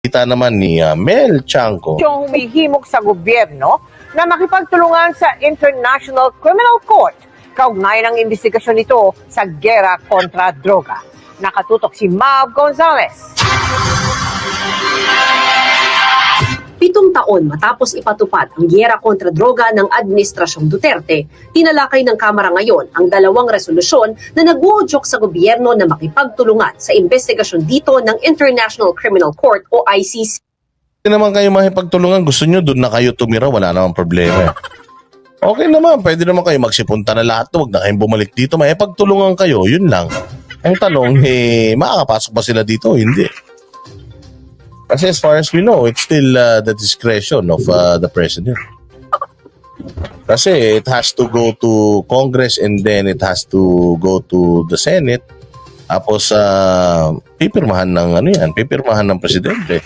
Kita naman ni ah, Mel Chanco. yung humihimok sa gobyerno na makipagtulungan sa International Criminal Court kaugnay ng investigasyon nito sa gera kontra droga. Nakatutok si Mav Gonzalez. Pitong taon matapos ipatupad ang giyera kontra droga ng Administrasyong Duterte, tinalakay ng Kamara ngayon ang dalawang resolusyon na nag-uudyok sa gobyerno na makipagtulungan sa investigasyon dito ng International Criminal Court o ICC. Hindi naman kayo makipagtulungan. Gusto nyo, doon na kayo tumira. Wala namang problema. Okay naman. Pwede naman kayo magsipunta na lahat. Huwag na kayong bumalik dito. May pagtulungan kayo. Yun lang. Ang tanong, eh, makakapasok ba sila dito? Hindi. Kasi as far as we know, it's still uh, the discretion of uh, the president. Kasi it has to go to Congress and then it has to go to the Senate. Tapos, uh, pipirmahan ng ano yan, pipirmahan ng presidente.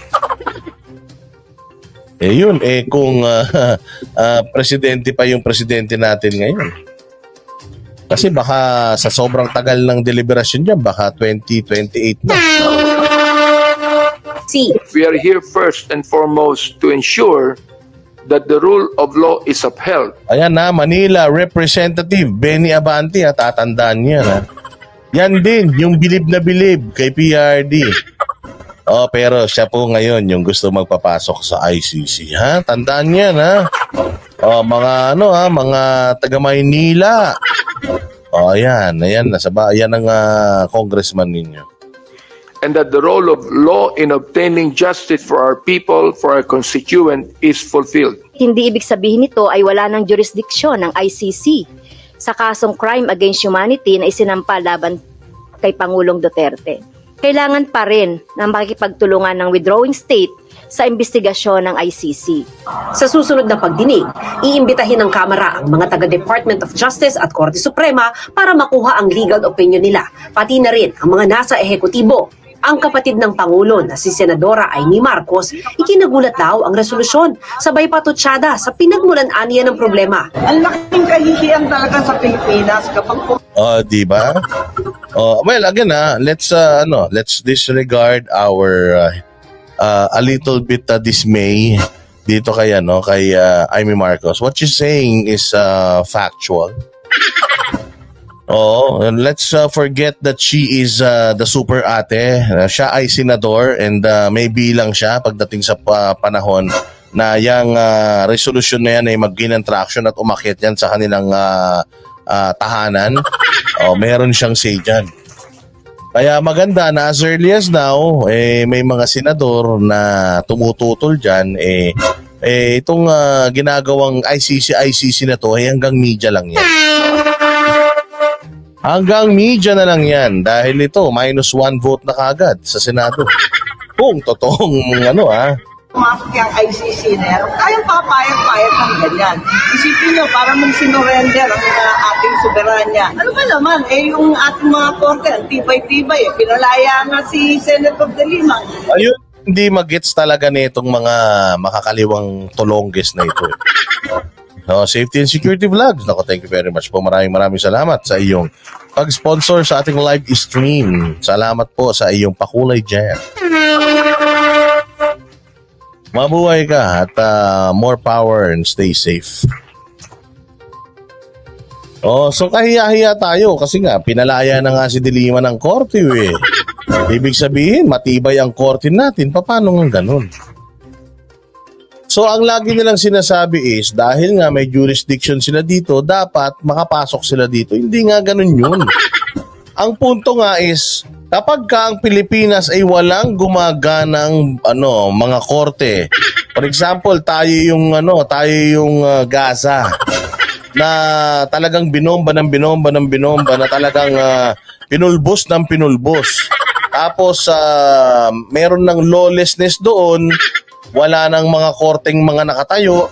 Eh yun, eh kung ah, ah, presidente pa yung presidente natin ngayon. Kasi baka sa sobrang tagal ng deliberasyon niya, baka 2028 na. C. We are here first and foremost to ensure that the rule of law is upheld. Ayan na, Manila Representative Benny Abante, ha, tatandaan niya na. Yan din, yung bilib na bilib kay PRD. Oh, pero siya po ngayon yung gusto magpapasok sa ICC, ha? Tandaan niya na. Oh, mga ano ha, mga taga Maynila. Oh, ayan, ayan nasa ba, ayan ang ah, congressman ninyo. And that the role of law in obtaining justice for our people, for our constituent, is fulfilled. Hindi ibig sabihin nito ay wala ng jurisdiksyon ng ICC sa kasong crime against humanity na isinampa laban kay Pangulong Duterte. Kailangan pa rin na makikipagtulungan ng withdrawing state sa investigasyon ng ICC. Sa susunod na pagdinig, iimbitahin ng Kamara ang mga taga-Department of Justice at Korte Suprema para makuha ang legal opinion nila, pati na rin ang mga nasa ehekutibo. Ang kapatid ng Pangulo na si Senadora Amy Marcos, ikinagulat daw ang resolusyon, sabay patutsada sa pinagmulan aniya ng problema. Ang laking kahihiyan talaga sa Pilipinas kapag Oh, di ba? Oh, well, again ah, let's uh, ano, let's disregard our uh, uh, a little bit uh, dismay dito kay ano, kay uh, Amy Marcos. What she's saying is uh, factual. Oh, and let's uh, forget that she is uh, the super ate. Uh, siya ay senador and uh, may bilang siya pagdating sa pa- panahon na yung uh, resolution na yan ay mag-gain ng traction at umakyat yan sa kanilang uh, uh, tahanan. Oh, meron siyang say dyan. Kaya maganda na as early as now, eh, may mga senador na tumututol dyan, eh, eh, itong ah, ginagawang ICC-ICC na to, eh, hanggang media lang yan. Hanggang media na lang yan dahil ito minus one vote na kagad sa Senado. Kung totoong ano ah. pumasok yung ICC na yan, kayang papayag-payag ng ganyan. Isipin nyo, para mong sinurrender ang uh, ating soberanya. Ano ba naman, eh yung ating mga korte, ang tibay-tibay, eh, pinalaya na si Senator De Lima. Ayun, hindi magets talaga nitong mga makakaliwang tulongges na ito. No, safety and security vlogs. Nako, thank you very much po. Maraming maraming salamat sa iyong pag-sponsor sa ating live stream. Salamat po sa iyong pakulay dyan. Mabuhay ka at ah, more power and stay safe. Oh, so kahiya-hiya tayo kasi nga pinalaya na nga si Dilima ng korte eh. Ibig sabihin, matibay ang korte natin. Paano nga ganun? So, ang lagi nilang sinasabi is, dahil nga may jurisdiction sila dito, dapat makapasok sila dito. Hindi nga ganun yun. ang punto nga is, kapag ka ang Pilipinas ay walang gumaganang ano, mga korte, for example, tayo yung ano, tayo yung uh, Gaza na talagang binomba ng binomba ng binomba na talagang ah, pinulbos ng pinulbos. Tapos ah, meron ng lawlessness doon, wala nang mga korteng mga nakatayo,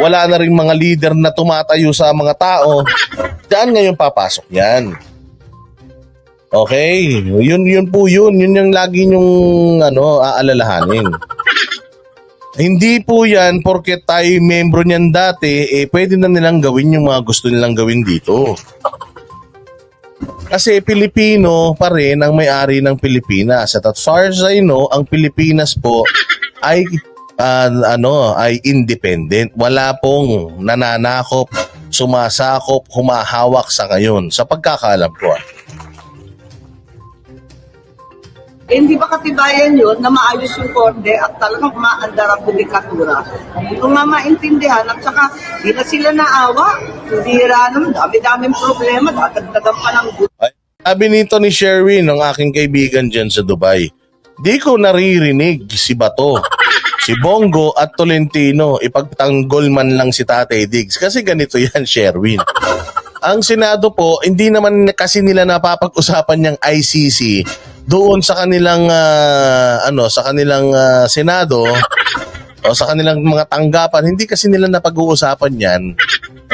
wala na rin mga leader na tumatayo sa mga tao. Diyan ngayon papasok yan. Okay, yun yun po yun, yun yung lagi yung ano aalalahanin. Hindi po yan porket tayo membro niyan dati, eh pwede na nilang gawin yung mga gusto nilang gawin dito. Kasi Pilipino pa rin ang may-ari ng Pilipinas. At as far as I know, ang Pilipinas po ay ah, ano ay independent. Wala pong nananakop, sumasakop, humahawak sa ngayon. Sa pagkakalam ko. ah. Eh, hindi ba katibayan yun na maayos yung korte at talagang maandar ang judikatura? Kung mamaintindihan at saka di na sila naawa, hindi naman, dami-daming problema, dadagdagan pa ng. Ay, Sabi nito ni Sherwin, ng aking kaibigan dyan sa Dubai, di ko naririnig si Bato, si Bongo at Tolentino ipagtanggol man lang si Tatay Diggs. Kasi ganito yan, Sherwin. Ang Senado po, hindi naman kasi nila napapag-usapan yung ICC doon sa kanilang ah, ano sa kanilang ah, Senado o sa kanilang mga tanggapan hindi kasi nila napag-uusapan 'yan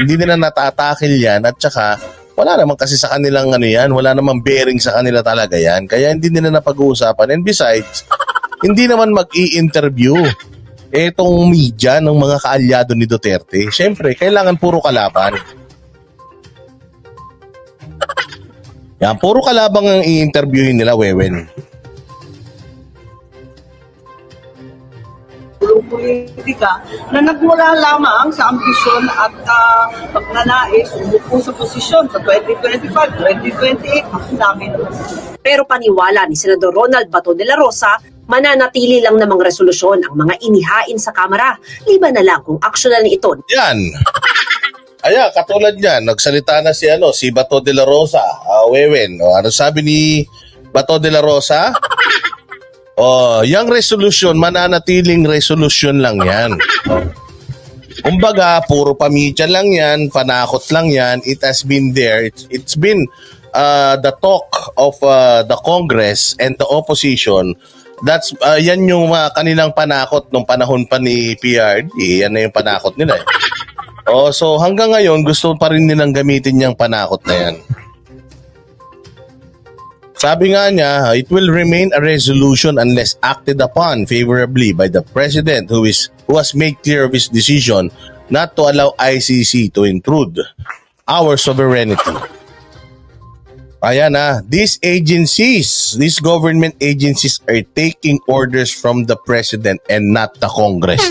hindi nila natatakil yan at saka wala naman kasi sa kanilang ano yan, wala namang bearing sa kanila talaga yan. Kaya hindi nila napag-uusapan. And besides, hindi naman mag-i-interview etong media ng mga kaalyado ni Duterte. Siyempre, kailangan puro kalaban. Yan, puro kalabang ang i-interviewin nila, Wewen. Politika na nagmula lamang sa ambisyon at uh, pagnanais umupo sa posisyon sa 2025, 2028, ang dami naman. Pero paniwala ni Senador Ronald Bato de la Rosa, mananatili lang namang resolusyon ang mga inihain sa Kamara, liban na lang kung aksyonan ni ito Yan. Aya, katulad niyan, nagsalita na si ano, si Bato de la Rosa, ah, Wewen. O, ano sabi ni Bato de la Rosa? Oh, yung resolution, mananatiling resolution lang yan. Kumbaga, puro pamilya lang yan, panakot lang yan. It has been there. It's, it's been uh, the talk of uh, the Congress and the opposition. That's uh, yan yung uh, kanilang panakot nung panahon pa ni PRD. Yan na yung panakot nila. Eh. Oh, so hanggang ngayon gusto pa rin nilang gamitin yung panakot na yan. Sabi nga niya, it will remain a resolution unless acted upon favorably by the president who is who has made clear of his decision not to allow ICC to intrude our sovereignty. Ayan na, these agencies, these government agencies are taking orders from the president and not the Congress.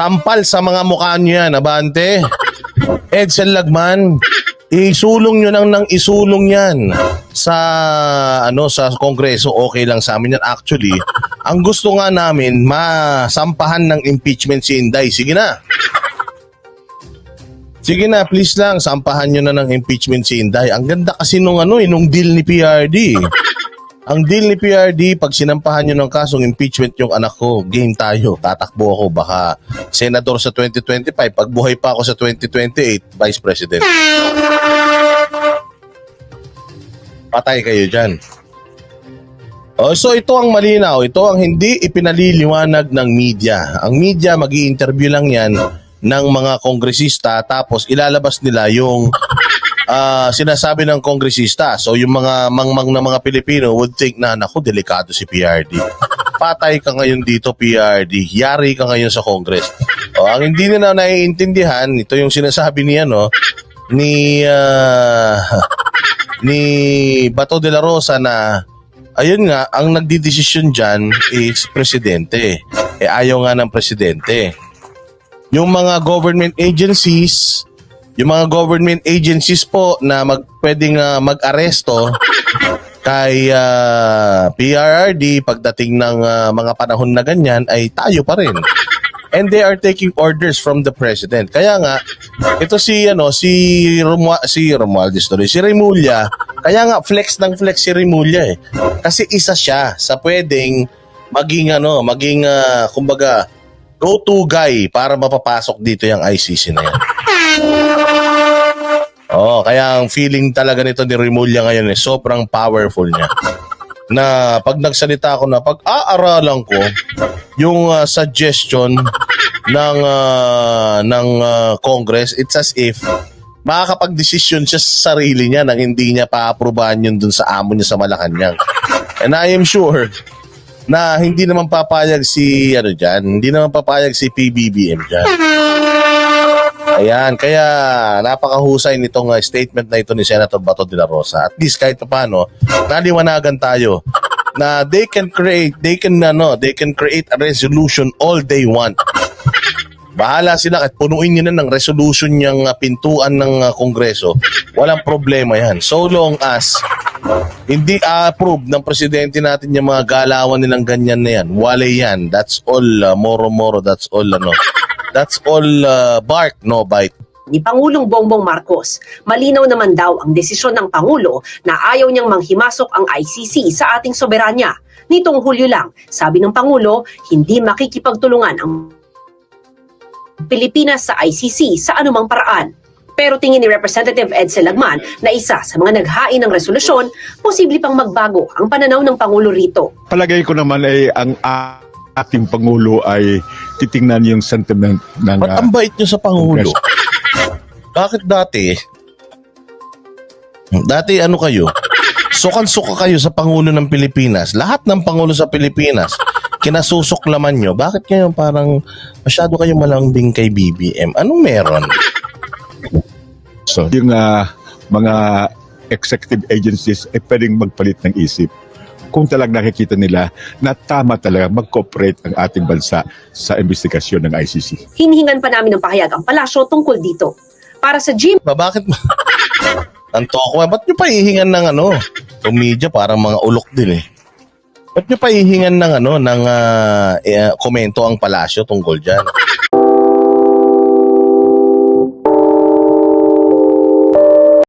Tampal sa mga mukha niyo yan, abante. Edsel Lagman, isulong nyo nang nang isulong yan sa ano sa kongreso okay lang sa amin yan. Actually ang gusto nga namin masampahan ng impeachment si Inday. Sige na. Sige na please lang sampahan nyo na ng impeachment si Inday. Ang ganda kasi nung ano eh, nung deal ni PRD ang deal ni PRD, pag sinampahan nyo ng kasong impeachment yung anak ko, game tayo, tatakbo ako, baka senador sa 2025, pag buhay pa ako sa 2028, vice president. Patay kayo dyan. Oh, so ito ang malinaw, ito ang hindi ipinaliliwanag ng media. Ang media mag interview lang yan ng mga kongresista tapos ilalabas nila yung ah, sinasabi ng kongresista. So yung mga mangmang na mga Pilipino would think na naku, delikado si PRD. Patay ka ngayon dito PRD. Yari ka ngayon sa Congress. O, ang hindi nila naiintindihan, ito yung sinasabi niya no ni ah, ni Bato de la Rosa na ayun nga, ang nagdidesisyon dyan is presidente. Eh ayaw nga ng presidente. Yung mga government agencies, yung mga government agencies po na mag, pwedeng ah, mag-aresto kay ah, PRRD pagdating ng ah, mga panahon na ganyan ay tayo pa rin. And they are taking orders from the president. Kaya nga, ito si ano si Romua, si Romualdez tuloy, si Remulla, kaya nga flex ng flex si Remulla eh. Kasi isa siya sa pwedeng maging ano, maging ah, kumbaga go-to guy para mapapasok dito yung ICC na yan. Oh, kaya ang feeling talaga nito ni Remulla ngayon eh, sobrang powerful niya. Na pag nagsalita ako na pag-aaralan ko yung ah, suggestion ng ah, ng ah, Congress, it's as if makakapag-desisyon siya sa sarili niya nang hindi niya pa-aprobahan yun dun sa amo niya sa Malacanang. And I am sure na hindi naman papayag si ano diyan, hindi naman papayag si PBBM diyan. Ayan, kaya napakahusay nitong uh, statement na ito ni Senator Bato de la Rosa. At least kahit paano, naliwanagan tayo na they can create, they can ano, they can create a resolution all they want. Bahala sila kahit punuin nyo na ng resolution yung uh, pintuan ng uh, Kongreso. Walang problema yan. So long as hindi approve ng presidente natin yung mga galawan nilang ganyan na yan. Wale yan. That's all uh, moro-moro. That's all ano. That's all uh, bark, no bite. Ni Pangulong Bongbong Marcos. Malinaw naman daw ang desisyon ng Pangulo na ayaw niyang manghimasok ang ICC sa ating soberanya. Nitong Hulyo lang, sabi ng Pangulo, hindi makikipagtulungan ang Pilipinas sa ICC sa anumang paraan. Pero tingin ni Representative Edsel Lagman na isa sa mga naghain ng resolusyon, posible pang magbago ang pananaw ng Pangulo rito. palagay ko naman ay ang ating Pangulo ay titingnan yung sentiment ng Ba't ang bait nyo sa Pangulo? Bakit dati? Dati ano kayo? Sukan-suka kayo sa Pangulo ng Pilipinas. Lahat ng Pangulo sa Pilipinas, kinasusuklaman nyo. Bakit ngayon parang masyado kayo malambing kay BBM? Anong meron? so, yung ah, mga executive agencies ay pwedeng magpalit ng isip kung talagang nakikita nila na tama talaga mag-cooperate ang ating bansa sa investigasyon ng ICC. Hinihingan pa namin ng pahayag ang palasyo tungkol dito. Para sa Jim Ba, bakit? ang toko, ba't nyo pa hihingan ng ano? Yung media parang mga ulok din eh. Ba't nyo pa hihingan ng ano, ng eh, komento ang palasyo tungkol dyan?